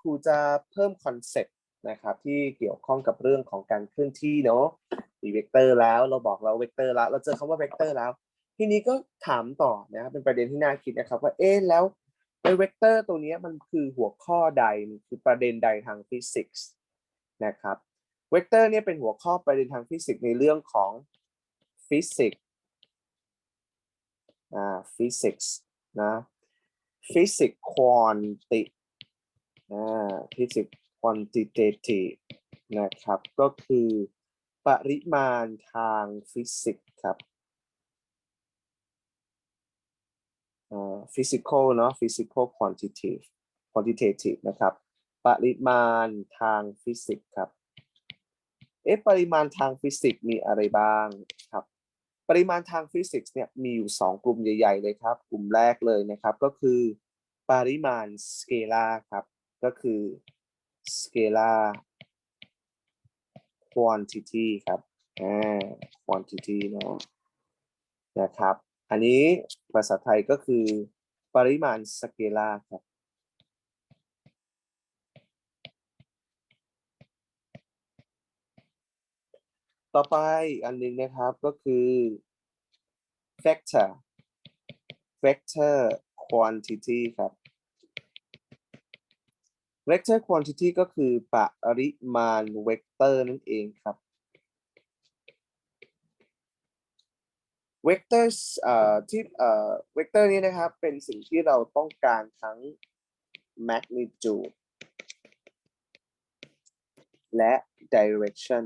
ครูจะเพิ่มคอนเซ็ปต์นะครับที่เกี่ยวข้องกับเรื่องของการเคลื่อนที่เนาะมีเวกเตอร์แล้วเราบอกเราเวกเตอร์แล้วเราเจอคำว่าเวกเตอร์แล้ว ทีนี้ก็ถามต่อนะครับเป็นประเด็นที่น่าคิดนะครับว่าเอ๊ะแล้วไอ้เวกเตอร์ตัวนี้มันคือหัวข้อใดมันคือประเด็นใดทางฟิสิกส์นะครับเวกเตอร์เนี่ยเป็นหัวข้อประเด็นทางฟิสิกส์ในเรื่องของฟิสิกส์อ่าฟิสิกส์นะฟิสิกส์ควอนติ ฟิสิกส์ควอนติเททีฟนะครับ ก็คือปริมาณทางฟิสิกส์ครับฟิสิกอลเนาะ physical quantitative quantitative นะครับ ปริมาณทางฟิสิกส์ครับ เอ๊ะปริมาณทางฟิสิกส์มีอะไรบ้างครับ ปริมาณทางฟิสิกส์เนี่ยมีอยู่ 2 กลุ่มใหญ่ ๆ เลยครับ กลุ่มแรกเลยนะครับ ก็คือ ปริมาณสเกลาครับ ก็คือ scalar quantity ครับอ่า quantity เนาะนะครับ อันนี้ภาษาไทยก็คือปริมาณสเกลาครับ ต่อไปอันหนึงนะครับก็คือ vector vector quantity ครับ vector quantity ก็คือปริมาณเวกเตอร์นั่นเองครับเวกเตอร์เอ่อที่เอ่อเวกเตอร์นี้นะครับเป็นสิ่งที่เราต้องการทั้ง magnitude และ direction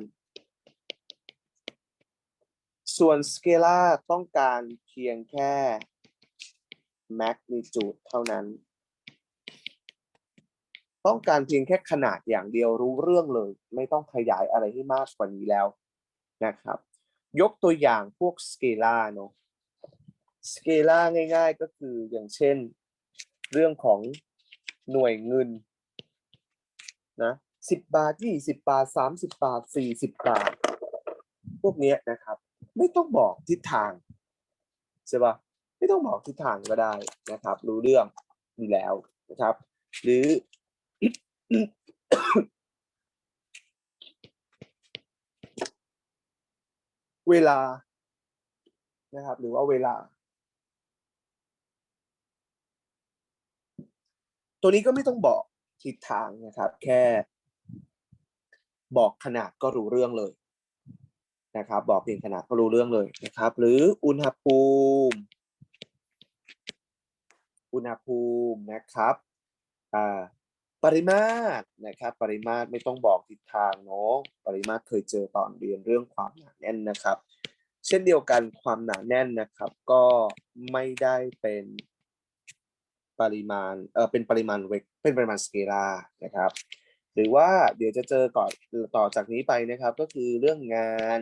ส่วน scalar ต้องการเพียงแค่ magnitude เท่านั้น ต้องการเพียงแค่ขนาดอย่างเดียวรู้เรื่องเลย ไม่ต้องขยายอะไรให้มากกว่านี้แล้วนะครับ ยกตัวอย่างพวกสเกลาเนาะสเกลาง่าย ๆ ก็คืออย่างเช่น เรื่องของหน่วยเงินนะสิบบาทยี่สิบบาทสามสิบบาทสี่สิบบาท พวกนี้นะครับ ไม่ต้องบอกทิศทางใช่ปะไม่ต้องบอกทิศทางก็ได้นะครับ รู้เรื่องอยู่แล้วนะครับ หรือ เวลา นะครับ หรือว่าเวลา ตัวนี้ก็ไม่ต้องบอกทิศทางนะครับ แค่บอกขนาดก็รู้เรื่องเลยนะครับ บอกเพียงขนาดก็รู้เรื่องเลยนะครับ หรืออุณหภูมิ อุณหภูมินะครับอ่า ปริมาตรนะครับปริมาตรไม่ต้องบอกทิศทางเนาะปริมาตรเคยเจอตอนเรียนเรื่องความหนาแน่นนะครับ เช่นเดียวกันความหนาแน่นนะครับ ก็ไม่ได้เป็นปริมาณเออเป็นปริมาณเวกเป็นปริมาณสเกลานะครับ หรือว่าเดี๋ยวจะเจอก่อนต่อจากนี้ไปนะครับ ก็คือเรื่องงาน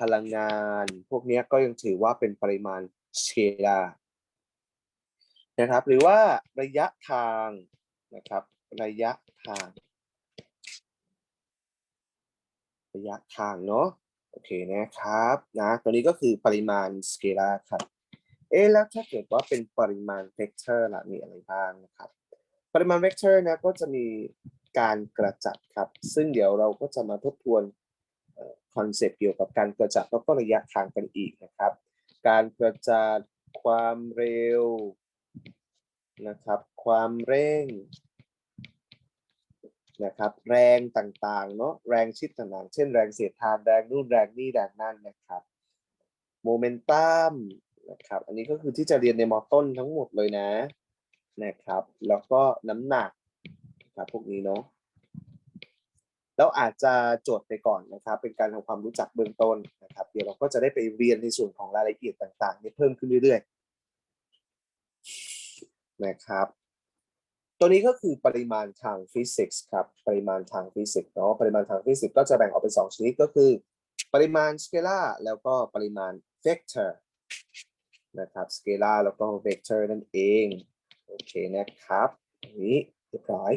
พลังงาน พวกนี้ก็ยังถือว่าเป็นปริมาณสเกลานะครับ หรือว่าระยะทางนะครับ ระยะทาง ระยะทางเนาะโอเคนะครับนะตัวนี้ก็คือปริมาณสเกลาครับเอ๊ะแล้วถ้าเกิดว่าเป็นปริมาณเวกเตอร์ล่ะมีอะไรบ้างนะครับ ปริมาณเวกเตอร์นะก็จะมีการกระจัดครับ ซึ่งเดี๋ยวเราก็จะมาทบทวนคอนเซปต์เกี่ยวกับการกระจัดแล้วก็ระยะทางกันอีกนะครับ การกระจัดความเร็วนะครับ ความเร่ง นะครับ แรงต่างๆเนาะแรงชิดต่างๆเช่นแรงเสียดทานแรงนู่นแรงนี่แรงนั่นนะครับโมเมนตัมนะครับอันนี้ก็คือที่จะเรียนในมอต้นทั้งหมดเลยนะนะครับ แล้วก็น้ำหนักนะครับพวกนี้เนาะแล้วอาจจะโจทย์ไปก่อนนะครับ เป็นการทำความรู้จักเบื้องต้นนะครับ เดี๋ยวเราก็จะได้ไปเรียนในส่วนของรายละเอียดต่างๆนี่เพิ่มขึ้นเรื่อยๆนะครับ ตัวนี้ก็คือปริมาณทางฟิสิกส์ครับ ปริมาณทางฟิสิกส์เนาะ ปริมาณทางฟิสิกส์ก็จะแบ่งออกเป็น 2 ชนิดก็คือ ปริมาณสเกลาร์แล้วก็ปริมาณเวกเตอร์นะครับสเกลาร์แล้วก็เวกเตอร์นั่นเอง โอเคนะครับอันนี้เรียบร้อย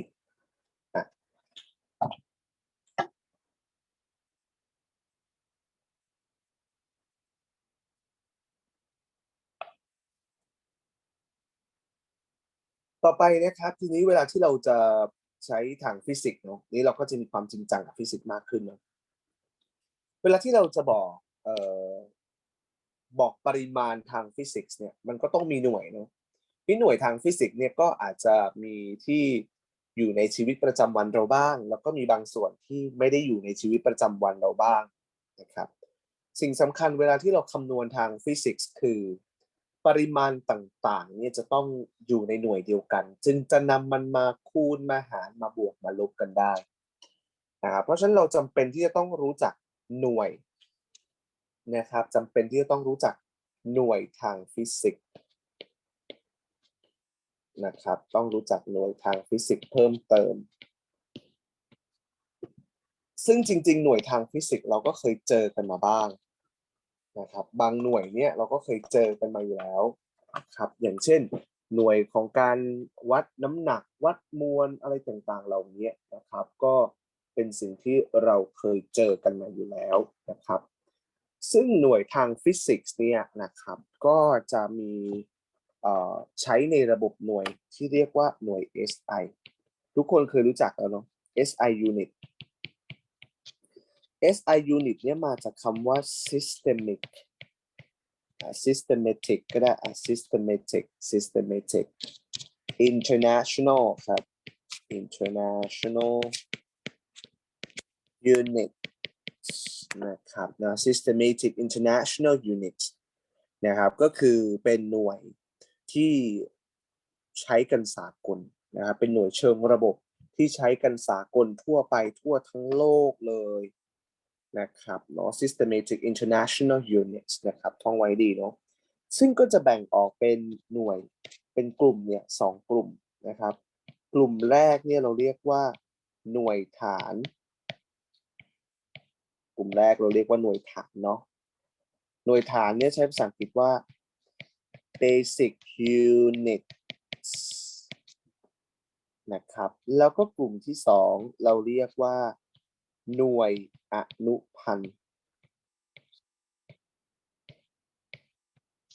ต่อไปนะครับทีนี้เวลาที่เราจะใช้ทางฟิสิกส์เนาะนี่เราก็จะมีความจริงจังกับฟิสิกส์มากขึ้นเนาะเวลาที่เราจะบอกเอ่อบอกปริมาณทางฟิสิกส์เนี่ยมันก็ต้องมีหน่วยเนาะที่หน่วยทางฟิสิกส์เนี่ยก็อาจจะมีที่อยู่ในชีวิตประจำวันเราบ้าง แล้วก็มีบางส่วนที่ไม่ได้อยู่ในชีวิตประจำวันเราบ้างนะครับ สิ่งสำคัญเวลาที่เราคำนวณทางฟิสิกส์คือ ปริมาณต่างๆ เนี่ยจะต้องอยู่ในหน่วยเดียวกัน จึงจะนำมันมาคูณมาหารมาบวกมาลบกันได้นะครับเพราะฉะนั้นเราจำเป็นที่จะต้องรู้จักหน่วยนะครับจำเป็นที่จะต้องรู้จักหน่วยทางฟิสิกส์นะครับต้องรู้จักหน่วยทางฟิสิกส์เพิ่มเติม ซึ่งจริง ๆ หน่วยทางฟิสิกส์เราก็เคยเจอกันมาบ้าง นะครับบางหน่วยเนี่ยเราก็เคยเจอกันมาอยู่แล้วครับอย่างเช่น หน่วยของการวัดน้ำหนักวัดมวลอะไรต่างๆ เหล่านี้นะครับ ก็เป็นสิ่งที่เราเคยเจอกันมาอยู่แล้วนะครับ ซึ่งหน่วยทางฟิสิกส์เนี่ยนะครับก็จะมีใช้ในระบบหน่วยที่เรียกว่าหน่วย SI ทุกคนเคยรู้จักแล้วเนาะ SI unit SI unit เนี่ยมาจากคำว่า systemic systematic ก็ได้ systematic systematic international ครับ international unit นะครับนะ systematic international unit นะครับ ก็คือเป็นหน่วยที่ใช้กันสากลนะครับ เป็นหน่วยเชิงระบบที่ใช้กันสากลทั่วไปทั่วทั้งโลกเลย นะครับเนาะ systematic international units นะครับท่องไว้ดีเนาะซึ่งก็จะแบ่งออกเป็นหน่วยเป็นกลุ่มเนี่ยสองกลุ่มนะครับ กลุ่มแรกเนี่ยเราเรียกว่าหน่วยฐาน กลุ่มแรกเราเรียกว่าหน่วยฐานเนาะหน่วยฐานเนี่ยใช้ภาษาอังกฤษว่า basic units นะครับ แล้วก็กลุ่มที่สองเราเรียกว่า หน่วยอนุพันธ์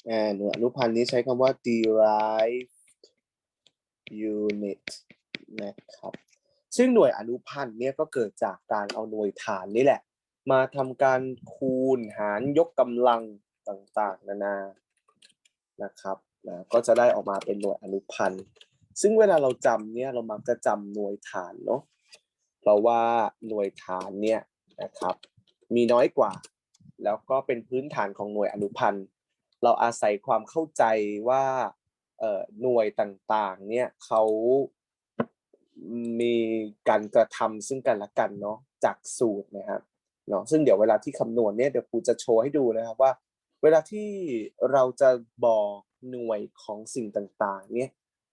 อ่าหน่วยอนุพันธ์นี้ใช้คำว่า derived unit นะครับ ซึ่งหน่วยอนุพันธ์เนี่ยก็เกิดจากการเอาหน่วยฐานนี่แหละ มาทำการคูณหารยกกำลังต่างๆ นานานะครับนะก็จะได้ออกมาเป็นหน่วยอนุพันธ์ ซึ่งเวลาเราจำเนี่ยเรามักจะจำหน่วยฐานเนาะ เพราะว่าหน่วยฐานเนี่ยนะครับมีน้อยกว่า แล้วก็เป็นพื้นฐานของหน่วยอนุพันธ์ เราอาศัยความเข้าใจว่าหน่วยต่างๆเนี่ยเขามีการกระทำซึ่งกันและกันเนาะจากสูตรนะครับเนาะซึ่งเดี๋ยวเวลาที่คำนวณเนี่ยเดี๋ยวครูจะโชว์ให้ดูนะครับว่า เวลาที่เราจะบอกหน่วยของสิ่งต่างๆเนี่ย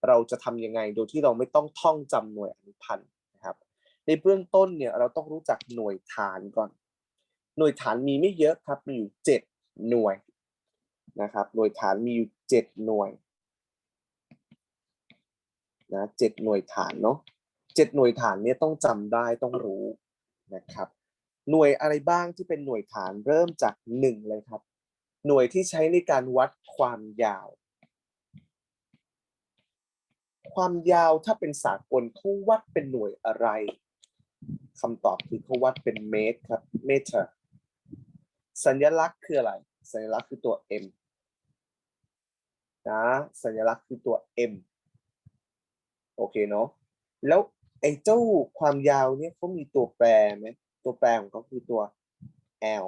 เราจะทำยังไงโดยที่เราไม่ต้องท่องจำหน่วยอนุพันธ์ ในเบื้องต้นเนี่ยเราต้องรู้จักหน่วยฐานก่อน หน่วยฐานมีไม่เยอะครับมีอยู่เจ็ดหน่วยนะครับ หน่วยฐานมีอยู่เจ็ดหน่วยนะเจ็ดหน่วยฐานเนาะเจ็ดหน่วยฐานเนี่ยต้องจำได้ต้องรู้นะครับ หน่วยอะไรบ้างที่เป็นหน่วยฐานเริ่มจากหนึ่งเลยครับ หน่วยที่ใช้ในการวัดความยาว ความยาวถ้าเป็นสากลเขาวัดเป็นหน่วยอะไร คำตอบคือเขาวัดเป็นเมตรครับเมตรสัญลักษณ์คืออะไร สัญลักษณ์คือตัว m นะสัญลักษณ์คือตัว m โอเคเนาะแล้วไอ้เจ้าความยาวเนี่ยเขามีตัวแปรไหมตัวแปรของเขาคือตัว l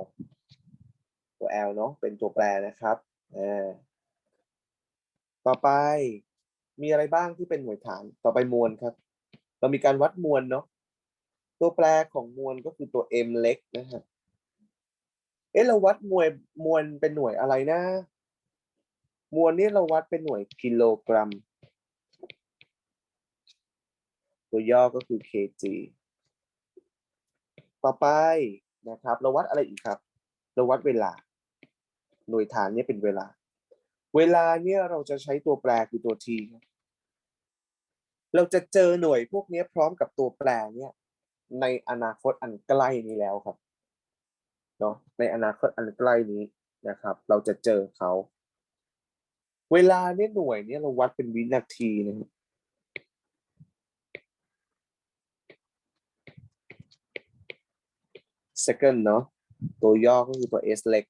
ตัว l เนาะเป็นตัวแปรนะครับอ่าต่อไปมีอะไรบ้างที่เป็นหน่วยฐานต่อไปมวลครับ เรามีการวัดมวลเนาะ ตัวแปรของมวลก็คือตัว m เล็กนะครับเอ๊ะเราวัดมวลมวลเป็นหน่วยอะไรนะ มวลนี่เราวัดเป็นหน่วยกิโลกรัม ตัวย่อก็คือ kg ต่อไปนะครับ เราวัดอะไรอีกครับ เราวัดเวลา หน่วยฐานเนี่ยเป็นเวลา เวลาเนี่ยเราจะใช้ตัวแปรคือตัว t เราจะเจอหน่วยพวกนี้พร้อมกับตัวแปรเนี่ย ในอนาคตอันใกล้นี้แล้วครับเนาะในอนาคตอันใกล้นี้นะครับ เราจะเจอเขา เวลาเนี่ยหน่วยเนี่ยเราวัดเป็นวินาทีนะครับเซคัเนาะตัวย่อก็คือตัว S เล็ก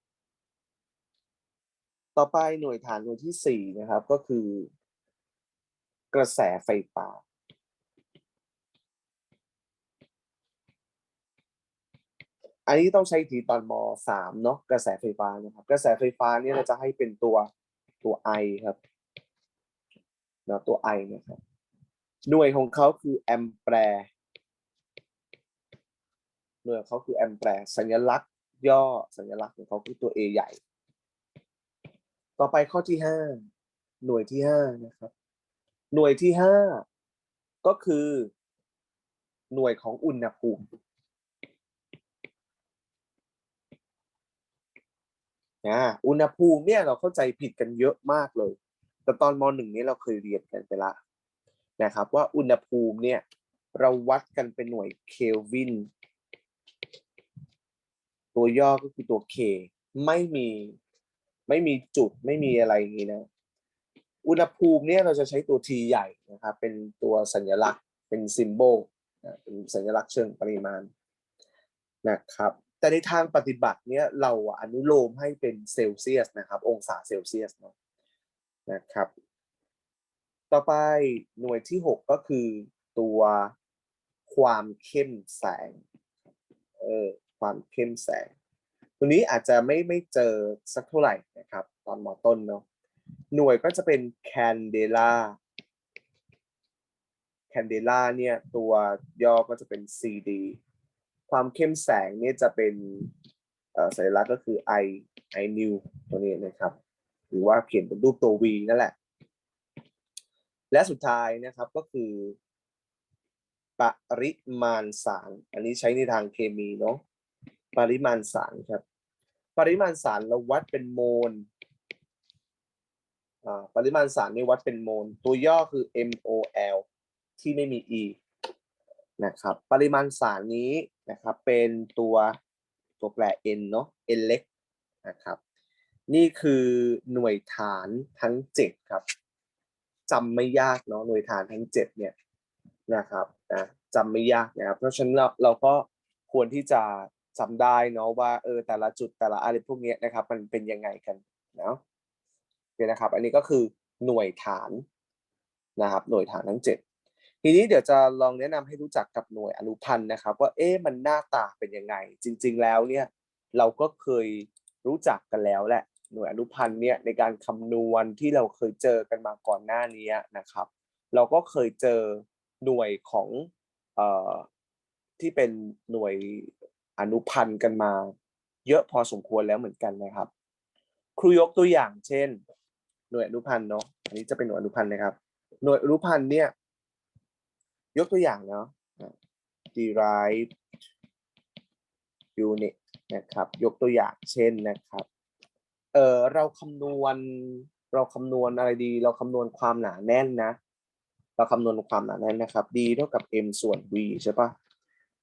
ต่อไปหน่วยฐานหน่วยที่สี่นะครับ ก็คือ กระแสไฟป่า อันนี้ต้องใช้ทีตอนมสามเนาะกระแสไฟฟ้านะครับ กระแสไฟฟ้าเนี่ยเราจะให้เป็นตัวตัว I ครับเนาะตัว I นะครับ หน่วยของเขาคือแอมแปร์หน่วยของเขาคือแอมแปร์สัญลักษณ์ย่อสัญลักษณ์ของเขาคือตัว A ใหญ่ ต่อไปข้อที่ห้าหน่วยที่ห้านะครับ หน่วยที่ห้าก็คือ หน่วยของอุณหภูมิ นะอุณหภูมิเนี่ยเราเข้าใจผิดกันเยอะมากเลย แต่ตอนมหนึ่งนี้เราเคยเรียนกันไปละนะครับ ว่าอุณหภูมิเนี่ยเราวัดกันเป็นหน่วยเคลวินตัวย่อก็คือตัว K ไม่มีไม่มีจุดไม่มีอะไรอย่างนี้นะ อุณหภูมิเนี่ยเราจะใช้ตัว T ใหญ่นะครับ เป็นตัวสัญลักษณ์เป็นซิมโบลเป็นสัญลักษณ์เชิงปริมาณนะครับ แต่ในทางปฏิบัติเนี่ยเราอนุโลมให้เป็นเซลเซียสนะครับ องศาเซลเซียสเนาะนะครับ ต่อไปหน่วยที่ 6 ก็คือตัวความเข้มแสงเออความเข้มแสง ตัวนี้อาจจะไม่ไม่เจอสักเท่าไหร่นะครับ ตอนหมอต้นเนาะหน่วยก็จะเป็น candela candela เนี่ยตัวย่อก็จะเป็น CD ความเข้มแสงเนี่ยจะเป็นสัญลักษณ์ก็คือ I I new ตัวนี้นะครับ หรือว่าเขียนเป็นรูปตัว V นั่นแหละ และสุดท้ายนะครับก็คือปริมาณสาร อันนี้ใช้ในทางเคมีเนาะปริมาณสารครับ ปริมาณสารเราวัดเป็นโมลปริมาณสารนี่วัดเป็นโมล ตัวย่อคือ MOL ที่ไม่มี E นะครับ ปริมาณสารนี้ นะครับ เป็นตัวตัวแปร N เนาะ N เล็กนะครับ นี่คือหน่วยฐานทั้ง 7 ครับจำไม่ยากเนาะหน่วยฐานทั้ง 7 เนี่ยนะครับนะจำไม่ยากนะครับ เพราะฉะนั้นเราเราก็ควรที่จะจำได้เนาะว่าเออแต่ละจุดแต่ละอะไรพวกนี้นะครับ มันเป็นยังไงกันเนาะโอเคนะครับ อันนี้ก็คือหน่วยฐานนะครับ หน่วยฐานทั้ง 7 ทีนี้เดี๋ยวจะลองแนะนำให้รู้จักกับหน่วยอนุพันธ์นะครับ ว่าเอ๊ะมันหน้าตาเป็นยังไง จริง ๆ แล้วเนี่ยเราก็เคยรู้จักกันแล้วแหละหน่วยอนุพันธ์เนี่ยในการคำนวณที่เราเคยเจอกันมาก่อนหน้านี้นะครับ เราก็เคยเจอหน่วยของเอ่อที่เป็นหน่วยอนุพันธ์กันมา เยอะพอสมควรแล้วเหมือนกันนะครับ ครูยกตัวอย่างเช่น หน่วยอนุพันธ์เนาะอันนี้จะเป็นหน่วยอนุพันธ์นะครับ หน่วยอนุพันธ์เนี่ย ยกตัวอย่างเนาะ derived unit นะครับ ยกตัวอย่างเช่นนะครับ เออเราคำนวณเราคำนวณอะไรดี เราคำนวณความหนาแน่นนะ เราคำนวณความหนาแน่นนะครับ d เท่ากับ m ส่วน v ใช่ปะ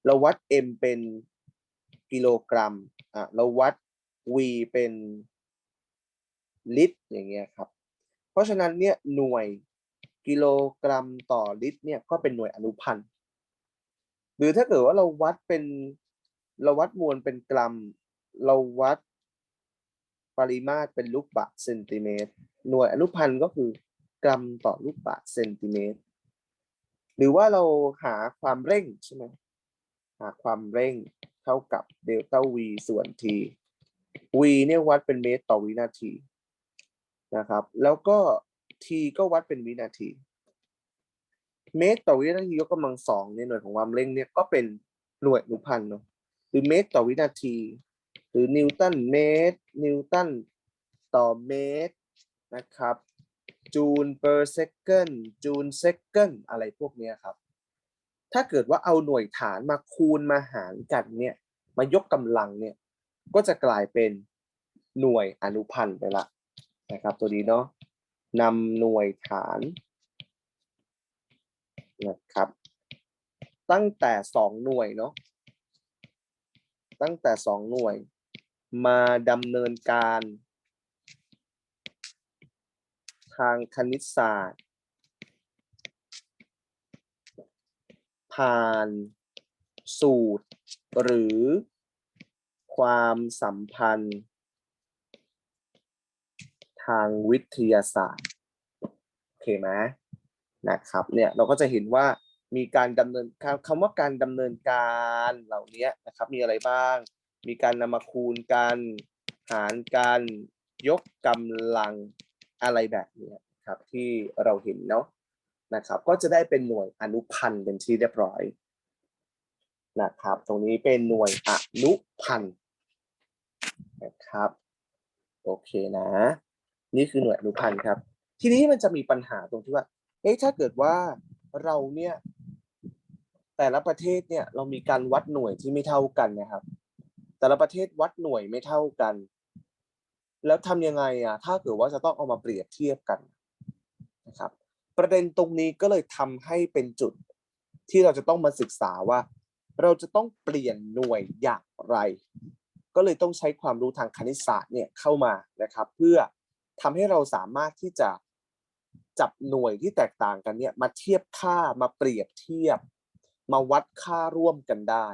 เราวัด m เป็นกิโลกรัม อะ เราวัด v เป็นลิตรอย่างเงี้ยครับ เพราะฉะนั้นเนี่ยหน่วย กิโลกรัมต่อลิตรเนี่ยก็เป็นหน่วยอนุพันธ์ หรือถ้าเกิดว่าเราวัดเป็นเราวัดมวลเป็นกรัม เราวัดปริมาตรเป็นลูกบาศก์เซนติเมตร หน่วยอนุพันธ์ก็คือกรัมต่อลูกบาศก์เซนติเมตร หรือว่าเราหาความเร่งใช่ไหมหาความเร่งเท่ากับเดลต้า v ส่วน t v เนี่ยวัดเป็นเมตรต่อวินาทีนะครับ แล้วก็ t ก็วัดเป็นวินาที เมตรต่อวินาทียกกำลังสองเนี่ยหน่วยของความเร่งเนี่ยก็เป็นหน่วยอนุพันธ์เนาะหรือเมตรต่อวินาที หรือนิวตันเมตร นิวตันต่อเมตรนะครับจูล per second จูล second อะไรพวกเนี้ยครับ ถ้าเกิดว่าเอาหน่วยฐานมาคูณมาหารกันเนี่ย มายกกำลังเนี่ย ก็จะกลายเป็นหน่วยอนุพันธ์ไปละนะครับ ตัวนี้เนาะ นำหน่วยฐานนะครับ ตั้งแต่สองหน่วยเนาะตั้งแต่สองหน่วย มาดำเนินการ ทางคณิตศาสตร์ ผ่านสูตรหรือความสัมพันธ์ ทางวิทยาศาสตร์โอเคไหมนะครับเนี่ยเราก็จะเห็นว่ามีการดำเนินคำคำว่าการดำเนินการเหล่านี้นะครับมีอะไรบ้าง มีการนำมาคูณกันหารกันยกกำลังอะไรแบบนี้ครับที่เราเห็นเนาะนะครับก็จะได้เป็นหน่วยอนุพันธ์เป็นที่เรียบร้อยนะครับตรงนี้เป็นหน่วยอนุพันธ์นะครับโอเคนะ นี่คือหน่วยอนุพันธ์ครับ ทีนี้มันจะมีปัญหาตรงที่ว่าเอ๊ะถ้าเกิดว่าเราเนี่ย แต่ละประเทศเนี่ยเรามีการวัดหน่วยที่ไม่เท่ากันนะครับ แต่ละประเทศวัดหน่วยไม่เท่ากัน แล้วทำยังไงอะถ้าเกิดว่าจะต้องเอามาเปรียบเทียบกันนะครับ ประเด็นตรงนี้ก็เลยทำให้เป็นจุดที่เราจะต้องมาศึกษาว่า เราจะต้องเปลี่ยนหน่วยอย่างไร ก็เลยต้องใช้ความรู้ทางคณิตศาสตร์เนี่ยเข้ามานะครับ เพื่อ ทำให้เราสามารถที่จะจับหน่วยที่แตกต่างกันเนี่ยมาเทียบค่ามาเปรียบเทียบ มาวัดค่าร่วมกันได้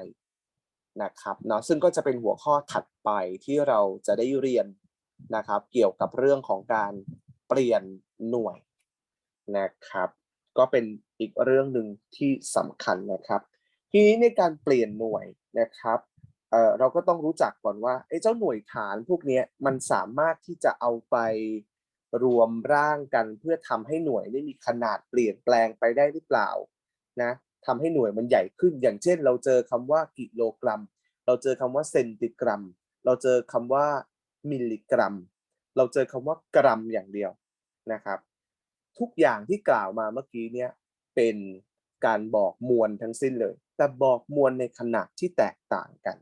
นะครับเนาะซึ่งก็จะเป็นหัวข้อถัดไปที่เราจะได้เรียนนะครับ เกี่ยวกับเรื่องของการเปลี่ยนหน่วยนะครับ ก็เป็นอีกเรื่องหนึ่งที่สำคัญนะครับ ทีนี้ในการเปลี่ยนหน่วยนะครับ เอ่อเราก็ต้องรู้จักก่อนว่าไอ้เจ้าหน่วยฐานพวกนี้มันสามารถที่จะเอาไปรวมร่างกันเพื่อทำให้หน่วยได้มีขนาดเปลี่ยนแปลงไปได้หรือเปล่านะทำให้หน่วยมันใหญ่ขึ้น อย่างเช่น เราเจอคำว่ากิโลกรัม เราเจอคำว่าเซนติกรัม เราเจอคำว่ามิลลิกรัม เราเจอคำว่ากรัมอย่างเดียวนะครับ ทุกอย่างที่กล่าวมาเมื่อกี้เนี่ยเป็นการบอกมวลทั้งสิ้นเลย แต่บอกมวลในขนาดที่แตกต่างกัน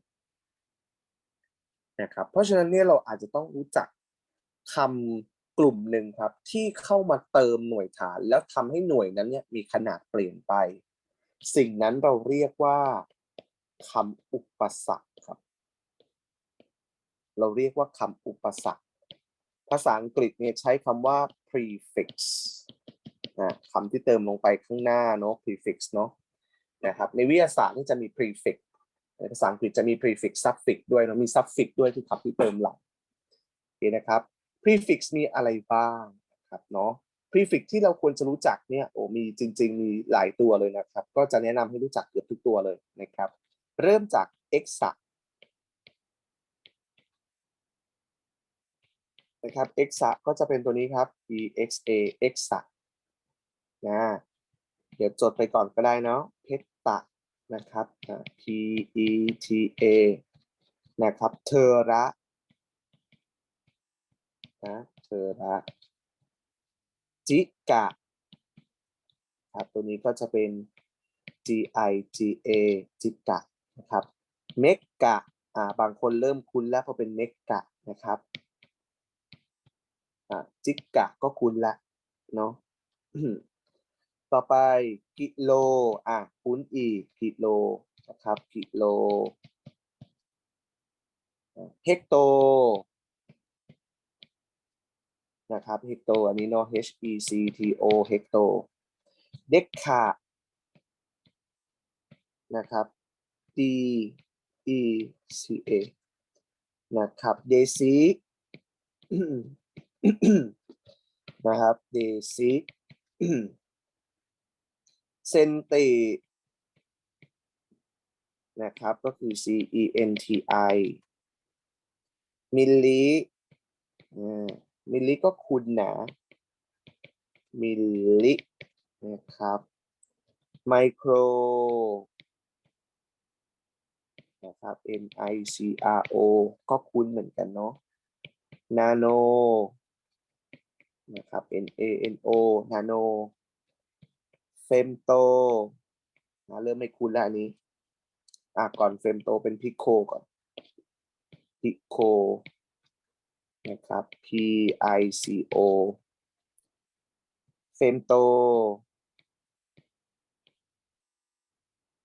นะครับเพราะฉะนั้นเนี่ยเราอาจจะต้องรู้จักคำกลุ่มหนึ่งครับ ที่เข้ามาเติมหน่วยฐาน แล้วทำให้หน่วยนั้นเนี่ยมีขนาดเปลี่ยนไป สิ่งนั้นเราเรียกว่าคำอุปสรรคครับ เราเรียกว่าคำอุปสรรค ภาษาอังกฤษเนี่ยใช้คำว่า prefix นะคำที่เติมลงไปข้างหน้าเนาะ prefix เนาะนะครับในวิทยาศาสตร์นี่จะมี prefix ภาษาอังกฤษจะมี prefix suffix ด้วยเนาะมี suffix ด้วยที่คำที่เติมหลังโอเคนะครับ prefix มีอะไรบ้างครับเนาะ prefix ที่เราควรจะรู้จักเนี่ยโอ้มีจริง ๆ มีหลายตัวเลยนะครับ ก็จะแนะนำให้รู้จักเกือบทุกตัวเลยนะครับ เริ่มจาก exa นะครับ exa ก็จะเป็นตัวนี้ครับ exa exa นะ เดี๋ยวจดไปก่อนก็ได้เนาะเพตตะ นะครับ p e t a นะครับเทอระนะเทอระจิกะครับตัวนี้ก็จะเป็น g i g a จิกะนะครับเมกกะอ่าบางคนเริ่มคุ้นแล้วพอเป็นเมกกะนะครับอ่าจิกะก็คุ้นละเนาะ ต่อไปกิโล อะคุ้นอีกกิโลนะครับ กิโล เฮกโต นะครับ เฮกโต อันนี้เนาะ H E C T O เฮกโต เด็กคานะครับ D E C A นะครับ เดซินะครับ เดซิ เซนตินะครับก็คือ C E N T I มิลลิมิลลิก็คุณนะมิลลินะครับ ไมโครนะครับ M I C R O ก็คุณเหมือนกันเนาะ นาโน นะครับ N A N O นาโน เฟมโตนะเริ่มไม่คุ้นแล้วอันนี้ อะก่อนเฟมโตเป็นพิโคก่อนพิโคนะครับ P I C O เฟมโต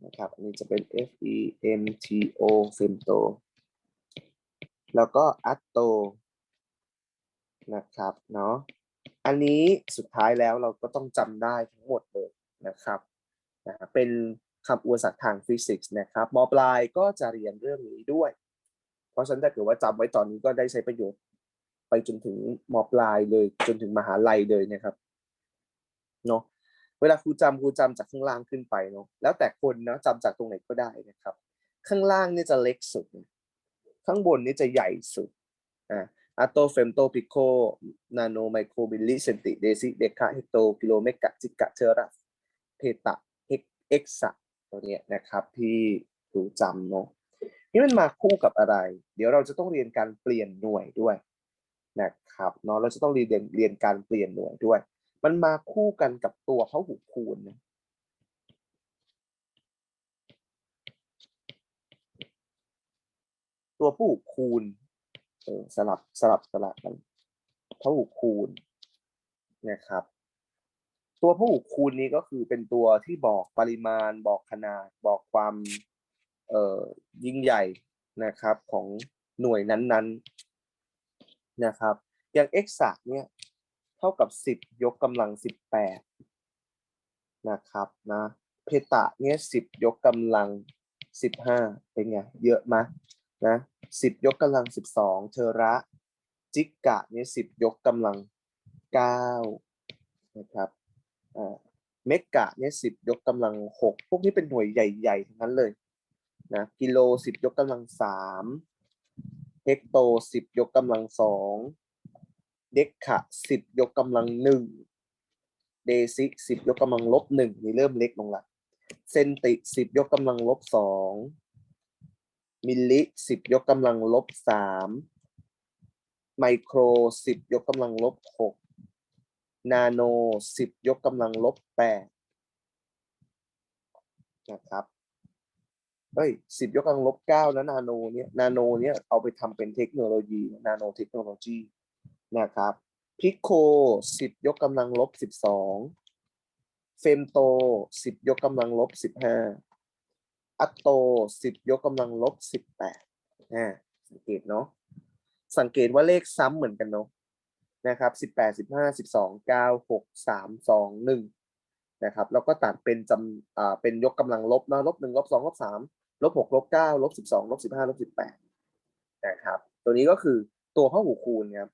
นะครับ อันนี้จะเป็น F E M T O เฟมโต แล้วก็อัตโต นะครับ เนาะ อันนี้สุดท้ายแล้วเราก็ต้องจำได้ทั้งหมดเลย นะครับนะเป็นคำอุปสรรคทางฟิสิกส์นะครับมปลายก็จะเรียนเรื่องนี้ด้วย เพราะฉะนั้นถ้าเกิดว่าจำไว้ตอนนี้ก็ได้ใช้ประโยชน์ ไปจนถึงมปลายเลยจนถึงมหาลัยเลยนะครับเนาะเวลาครูจำครูจำจากข้างล่างขึ้นไปเนาะแล้วแต่คนเนาะจำจากตรงไหนก็ได้นะครับ ข้างล่างนี่จะเล็กสุด ข้างบนนี่จะใหญ่สุดอ่าอะโตเฟมโตปิโคนาโนไมโครมิลลิเซนติเดซิเดคาเฮโตกิโลเมกะจิกะเทรา เพตะเฮกเอ็กซะตัวเนี้ยนะครับที่รูจำเนาะนี่มันมาคู่กับอะไร เดี๋ยวเราจะต้องเรียนการเปลี่ยนหน่วยด้วยนะครับเนาะเราจะต้องเรียนเรียนการเปลี่ยนหน่วยด้วย มันมาคู่กันกับตัวพหุคูณนะตัวผู้คูณสลับสลับสลับกันผู้คูณนะครับ ตัวผู้คูณนี้ก็คือเป็นตัวที่บอกปริมาณ บอกขนาด บอกความเอ่อยิ่งใหญ่นะครับของหน่วยนั้นๆนะครับอย่าง x 3เนี่ยเท่ากับ 10 ยกกำลัง 18นะครับนะเพตะเนี่ย10 ยกกำลัง 15 เป็นไงเยอะไหมนะสิบยกกำลังสิบสองเทอระจิกกะเนี่ยสิบยกกำลังเก้านะครับ เมกกะเนี่ยสิบยกกำลังหกพวกนี้เป็นหน่วยใหญ่ๆทั้งนั้นเลยนะกิโลสิบยกกำลังสามเฮกโตสิบยกกำลังสองเด็กขะสิบยกกำลังหนึ่งเดซิสิบยกกำลังลบหนึ่งนี่เริ่มเล็กลงละเซนติสิบยกกำลังลบสองมิลลิสิบยกกำลังลบสามไมโครสิบยกกำลังลบหก นาโนสิบยกกำลังลบแปดนะครับเฮ้ยสิบยกกำลังลบเก้านะนาโนเนี่ยนาโนเนี่ยเอาไปทำเป็นเทคโนโลยีนาโนเทคโนโลยีนะครับพิโคสิบยกกำลังลบสิบสองเฟมโตสิบยกกำลังลบสิบห้าอัตโตสิบยกกำลังลบสิบแปดอ่าสังเกตเนาะสังเกตว่าเลขซ้ำเหมือนกันเนาะ นะครับสิบแปดสิบห้าสิบสองเก้าหกสามสองหนึ่งนะครับแล้วก็ตัดเป็นจำอ่าเป็นยกกำลังลบนะลบหนึ่งลบสองลบสามลบหกลบเก้าลบสิบสองลบสิบห้าลบสิบแปดนะครับ ตัวนี้ก็คือตัวพหูคูณครับ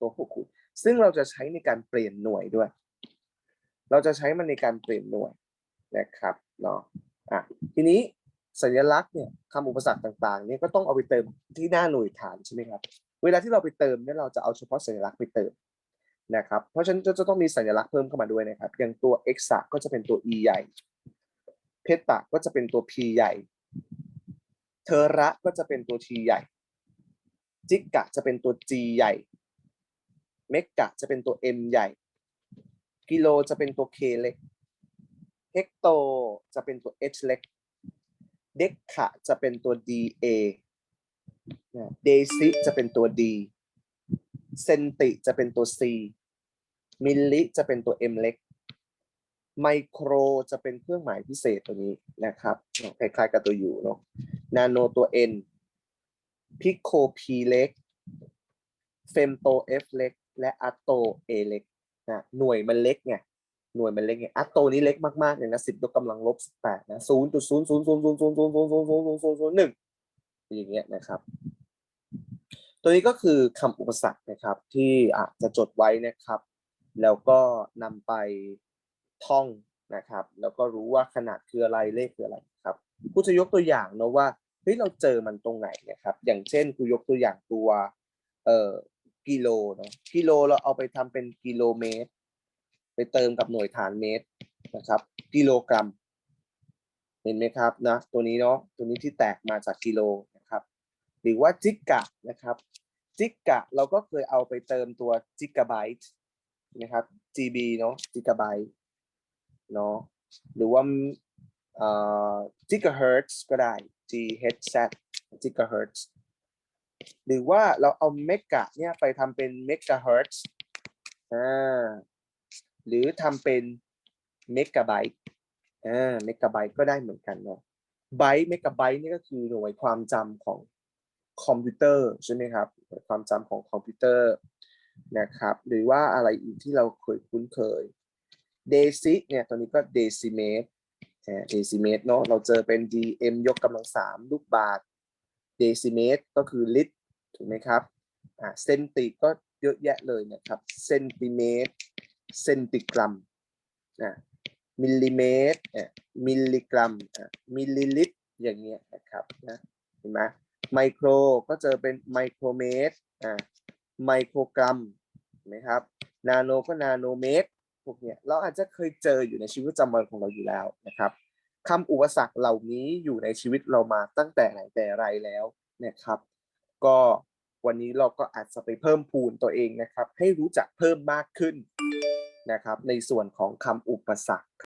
ตัวพหูคูณ ซึ่งเราจะใช้ในการเปลี่ยนหน่วยด้วย เราจะใช้มันในการเปลี่ยนหน่วยนะครับเนาะอะทีนี้สัญลักษณ์เนี่ยคำอุปสรรคต่างๆเนี่ยก็ต้องเอาไปเติมที่หน้าหน่วยฐานใช่ไหมครับ เวลาที่เราไปเติมเนี่ยเราจะเอาเฉพาะสัญลักษณ์ไปเติมนะครับ เพราะฉะนั้นจะต้องมีสัญลักษณ์เพิ่มเข้ามาด้วยนะครับ อย่างตัว x ก็จะเป็นตัว e ใหญ่ เพตะก็จะเป็นตัว p ใหญ่ เทอระก็จะเป็นตัว t ใหญ่ จิกกะจะเป็นตัว g ใหญ่ เมกกะจะเป็นตัว m ใหญ่ กิโลจะเป็นตัว k เล็ก เฮกโตจะเป็นตัว h เล็ก เด็กขะจะเป็นตัว DA เดซิจะเป็นตัว D เซนติจะเป็นตัว C มิลลิจะเป็นตัว M เล็ก ไมโครจะเป็นเครื่องหมายพิเศษตัวนี้นะครับคล้ายๆกับตัวอยู่เนาะนาโนตัว N พิโค P เล็ก เฟมโต F เล็ก และอัตโต A เล็กนะหน่วยมันเล็กไงหน่วยมันเล็กไงอัตโตนี้เล็กมากๆเลยนะสิบยกกำลังลบสิบแปดนะศูนย์จุดศูนย์ศูนย์ศูนย์ศูนย์ศูนย์ศูนย์ศูนย์ศูนย์ศูนย์ศูนย์ศูนย์ศูนย์หนึ่ง อย่างเงี้ยนะครับ ตัวนี้ก็คือคำอุปสรรคนะครับที่อาจจะจดไว้นะครับ แล้วก็นำไปท่องนะครับ แล้วก็รู้ว่าขนาดคืออะไรเลขคืออะไรครับกูจะยกตัวอย่างนะว่าเฮ้ยเราเจอมันตรงไหนนะครับ อย่างเช่นกูยกตัวอย่างตัวเอ่อกิโลเนาะกิโลเราเอาไปทำเป็นกิโลเมตร ไปเติมกับหน่วยฐานเมตรนะครับ กิโลกรัม เห็นไหมครับนะตัวนี้เนาะตัวนี้ที่แตกมาจากกิโล หรือว่าจิกะนะครับจิกะเราก็เคยเอาไปเติมตัวจิกะไบต์นะครับ GB เนาะจิกะไบต์เนาะหรือว่าเอ่อจิกะเฮิร์ตซ์ก็ได้ GHz จิกะเฮิร์ตซ์หรือว่าเราเอาเมกะเนี่ยไปทำเป็นเมกะเฮิร์ตซ์อ่าหรือทำเป็นเมกะไบต์อ่าเมกะไบต์ก็ได้เหมือนกันเนาะไบต์เมกะไบต์นี่ก็คือหน่วยความจำของ คอมพิวเตอร์ใช่ไหมครับ ความจำของคอมพิวเตอร์นะครับ หรือว่าอะไรอีกที่เราเคยคุ้นเคยเดซิเนี่ยตัวนี้ก็เดซิเมตรเดซิเมตรเนาะเราเจอเป็น dm ยกกำลังสามลูกบาทเดซิเมตรก็คือลิตรถูกไหมครับอ่าเซนติก็เยอะแยะเลยนะครับเซนติเมตรเซนติกรัมอ่ามิลลิเมตรอ่ามิลลิกรัมมิลลิลิตรอย่างเงี้ยนะครับนะเห็นไหม ไมโครก็เจอเป็นไมโครเมตรอ่าไมโครกรัมเห็นไหมครับ นาโนก็นาโนเมตรพวกเนี้ยเราอาจจะเคยเจออยู่ในชีวิตประจำวันของเราอยู่แล้วนะครับคำอุปสรรคเหล่านี้อยู่ในชีวิตเรามาตั้งแต่ไหนแต่ไรแล้วนะครับ ก็วันนี้เราก็อาจจะไปเพิ่มพูนตัวเองนะครับ ให้รู้จักเพิ่มมากขึ้นนะครับ ในส่วนของคำอุปสรรค